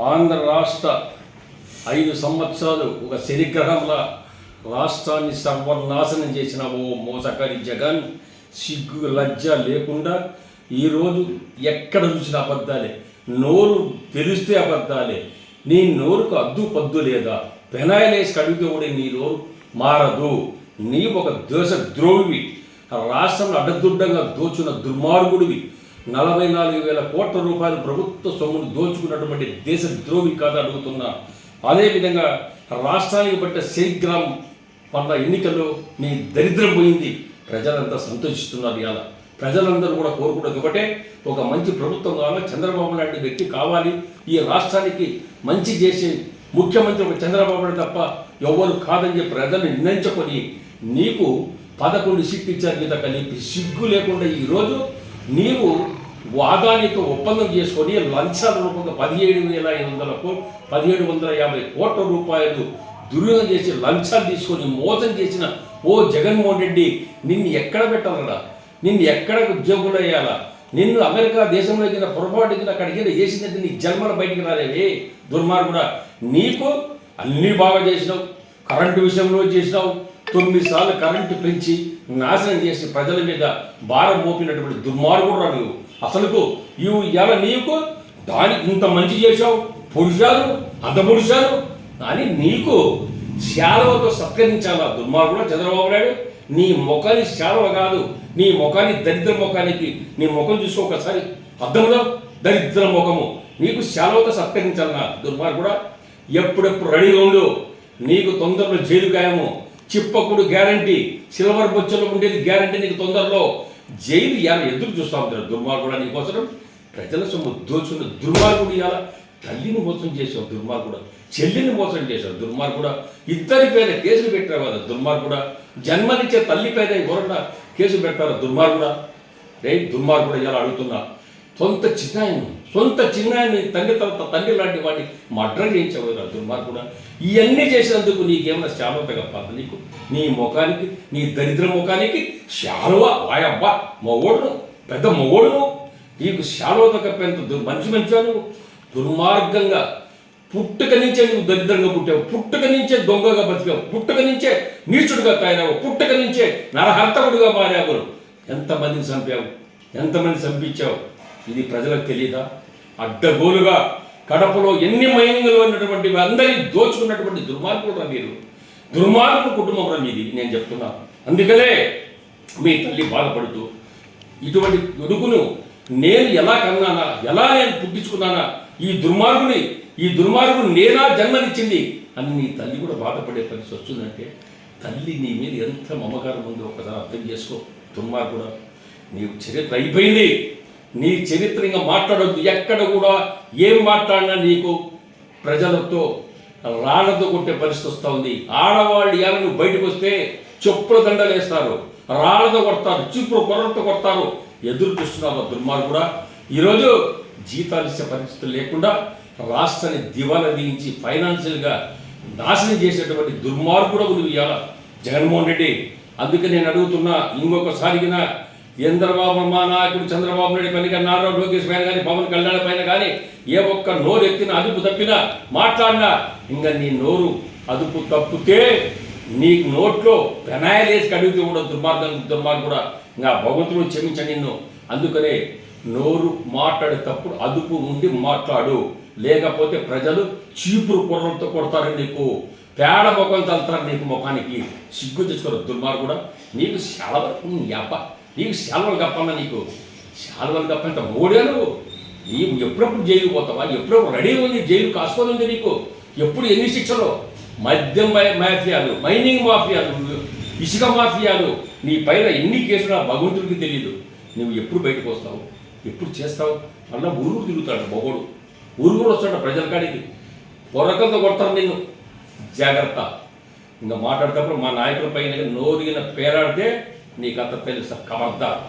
ఆంధ్ర రాష్ట్ర ఐదు సంవత్సరాలు ఒక శనిగ్రహంలా రాష్ట్రాన్ని సర్వనాశనం చేసిన ఓ మోసకారి జగన్ సిగ్గు లజ్జ లేకుండా ఈరోజు ఎక్కడ చూసిన అబద్ధాలే. నోరు తెలిస్తే అబద్ధాలే. నీ నోరుకు అద్దు పద్దు లేదా? పెనాయిలేసి కడిగితే కూడా నీ నోరు మారదు. నీ ఒక దేశ ద్రోహివి రాష్ట్రంలో అడ్డదుడ్డంగా దోచున్న దుర్మార్గుడివి. నలభై నాలుగు వేల కోట్ల రూపాయలు ప్రభుత్వ సొమ్మును దోచుకున్నటువంటి దేశ ద్రోహి కాదు అడుగుతున్నా అదేవిధంగా రాష్ట్రానికి పట్టిన శ్రీగ్రామ్ పట్ల ఎన్నికల్లో నీ దరిద్రం పోయింది. ప్రజలంతా సంతోషిస్తున్నారు ఇవాళ. ప్రజలందరూ కూడా కోరుకున్నది ఒకటే ఒక మంచి ప్రభుత్వం కావాలి చంద్రబాబు లాంటి వ్యక్తి కావాలి. ఈ రాష్ట్రానికి మంచి చేసే ముఖ్యమంత్రి ఒక చంద్రబాబు తప్ప ఎవరు కాదని చెప్పి ప్రజలు నిర్ణయించుకొని నీకు పదకొండు సీట్లు ఇచ్చారు మీద కలిపి సిగ్గు లేకుండా ఈరోజు నీవు వాదానికి ఒప్పందం చేసుకొని లంచాల రూపంగా పదిహేడు వేల ఐదు వందల పదిహేడు వందల యాభై కోట్ల రూపాయలు దుర్వినియోగం చేసి లంచాలు తీసుకొని మోసం చేసిన ఓ జగన్మోహన్ రెడ్డి నిన్ను ఎక్కడ పెట్టాలరా నిన్ను ఎక్కడ ఉద్యోగులు వేయాలా నిన్ను అమెరికా దేశంలో కింద పొరపాటు అక్కడికి కింద నీ జన్మల బయటికి రాలేవే? దుర్మార్గుడా నీకు అన్నీ బాగా చేసినావు కరెంటు విషయంలో చేసినావు తొమ్మిది సార్లు కరెంటు పెంచి నాశనం చేసి ప్రజల మీద భారం మోపినటువంటి దుర్మార్గుడు నువ్వు అసలుకు ఇవి ఎలా నీకు దానికి ఇంత మంచి చేశావు. పొడిచారు అంత పొడిచారు అని నీకు శాలవతో సత్కరించాలా దుర్మార్గుడు చంద్రబాబు నాయుడు? నీ ముఖాన్ని శాలవ కాదు. నీ ముఖాన్ని దరిద్ర ముఖానికి నీ ముఖం చూసుకో ఒకసారి అర్థంలో దరిద్ర ముఖము. నీకు శాలవతో సత్కరించాలన్నా దుర్మార్గుడా? ఎప్పుడెప్పుడు రెడీగా ఉండు. నీకు తొందరలో జైలు గాయము చిప్పకుడు గ్యారంటీ సిల్వర్ బొచ్చలో ఉండేది గ్యారంటీ నీకు తొందరలో. జైలు ఇవాళ ఎదురు చూస్తా ఉంటారు దుర్మార్గుడా నీకోసం ప్రజల సొమ్ము దోచుకున్న దుర్మార్గుడు ఇవాళ తల్లిని మోసం చేసావు దుర్మార్గుడు. చెల్లిని మోసం చేశావు దుర్మార్గుడా. ఇద్దరి పేద కేసులు పెట్టారు కదా దుర్మార్గుడా. జన్మనిచ్చే తల్లి పేద ఎవరన్నా కేసు పెడతారా దుర్మార్గుడా? రే దుర్మార్గుడు ఇలా అడుగుతున్నా. సొంత చిన్నాయన్ని సొంత చిన్నాయన్ని తండ్రి తర్వాత తండ్రి లాంటి వాడిని మర్డర్ చేయించవరా దుర్మార్గుడా ఇవన్నీ చేసినందుకు నీకేమైనా శాలవ తగపాలి నీకు? నీ ముఖానికి నీ దరిద్ర ముఖానికి శాలువ వాయబ్బా మగోడును పెద్ద మగోడును. నీకు శాలువ తగ్గపోయినంత దుర్ మంచి మంచాను దుర్మార్గంగా పుట్టుక నుంచే నువ్వు దరిద్రంగా పుట్టావు. పుట్టుక నుంచే దొంగగా బతికావు. పుట్టుక నుంచే నీచుడుగా తయారావు పుట్టుక నుంచే నరహర్తకుడుగా మారావు. ఎంతమందిని చంపావు? ఎంతమంది చంపించావు? ఇది ప్రజలకు తెలియదా అడ్డగోలుగా కడపలో ఎన్ని మైనింగ్లు ఉన్నటువంటి అందరినీ దోచుకున్నటువంటి దుర్మార్గుడు రా మీరు. దుర్మార్గుడు కుటుంబం రా మీది నేను చెప్తున్నా. అందుకనే మీ తల్లి బాధపడుతూ ఇటువంటి గొడుగును నేను ఎలా కన్నానా ఎలా నేను పుట్టించుకున్నానా ఈ దుర్మార్గుని ఈ దుర్మార్గుడు నేనా జన్మనిచ్చింది అని నీ తల్లి కూడా బాధపడే పరిస్థితి వస్తుందంటే తల్లి నీ మీద ఎంత మమకారం ఉందో ఒకసారి అర్థం చేసుకో దుర్మార్గుడు. నీవు చరిత్ర అయిపోయింది. నీ చరిత్ర ఇంకా మాట్లాడొద్దు. ఎక్కడ కూడా ఏం మాట్లాడినా నీకు ప్రజలతో రాళ్ళతో కొట్టే పరిస్థితి వస్తుంది ఆడవాళ్ళు ఎవరిని బయటకు వస్తే చెప్పుల దండలు వేస్తారు కొడతారు చీపురు కొరలతో కొడతారు. ఎదురు చూస్తున్నారు ఆ దుర్మార్గుడా ఈరోజు జీతాలు ఇచ్చే పరిస్థితులు లేకుండా రాష్ట్రాన్ని దివాలా తీయించి ఫైనాన్షియల్గా నాశనం చేసేటువంటి దుర్మార్గుడు నువ్వు ఇవాళ జగన్మోహన్ రెడ్డి. అందుకే నేను అడుగుతున్నా ఇంకొకసారిగా చంద్రబాబు మా నాయకుడు చంద్రబాబు నాయుడు పైన కానీ నారాయణ లోకేష్ పైన కానీ పవన్ కళ్యాణ్ పైన కానీ ఏ ఒక్క నోరు ఎత్తిన అదుపు తప్పినా మాట్లాడినా ఇంకా నీ నోరు అదుపు తప్పితే నీ నోట్లో పెనాయలేసి కడిగితే కూడా దుర్మార్గం దుర్మార్గుడా ఇంకా భగవంతుడు క్షమించండి నిన్ను. అందుకనే నోరు మాట్లాడే తప్పుడు అదుపు ఉండి మాట్లాడు. లేకపోతే ప్రజలు చీపురు కుర్రలతో కొడతారు నీకు. పేడ ముఖం తలుతారు నీకు ముఖానికి. సిగ్గు తెచ్చుకోరు దుర్మార్గుడు. నీకు సెలవు వరకు నీకు సెలవులు కప్పన్నా నీకు? సెలవులు కప్పంత ఓడాను నీవు ఎప్పుడప్పుడు జైలు పోతావా? ఎప్పుడప్పుడు రెడీ ఉంది జైలు కాసుకొని ఉంది నీకు. ఎప్పుడు ఎన్ని శిక్షలు? మద్యం మాఫియాలు మైనింగ్ మాఫియాలు ఇసుక మాఫియాలు. నీ పైన ఎన్ని కేసులు ఆ భగవంతుడికి తెలియదు నువ్వు ఎప్పుడు బయటకు వస్తావు? ఎప్పుడు చేస్తావు? అన్న ఊరుకు తిరుగుతాడు మొగోడు. ఊరు కూడా వస్తాడు ప్రజల కాడికి. పొరకంతో కొడతారు నిన్ను. జాగ్రత్త. ఇంకా మాట్లాడేటప్పుడు మా నాయకుల పైన నోరుగిన పేరాడితే నీకంత తెలుసా? కబర్దార్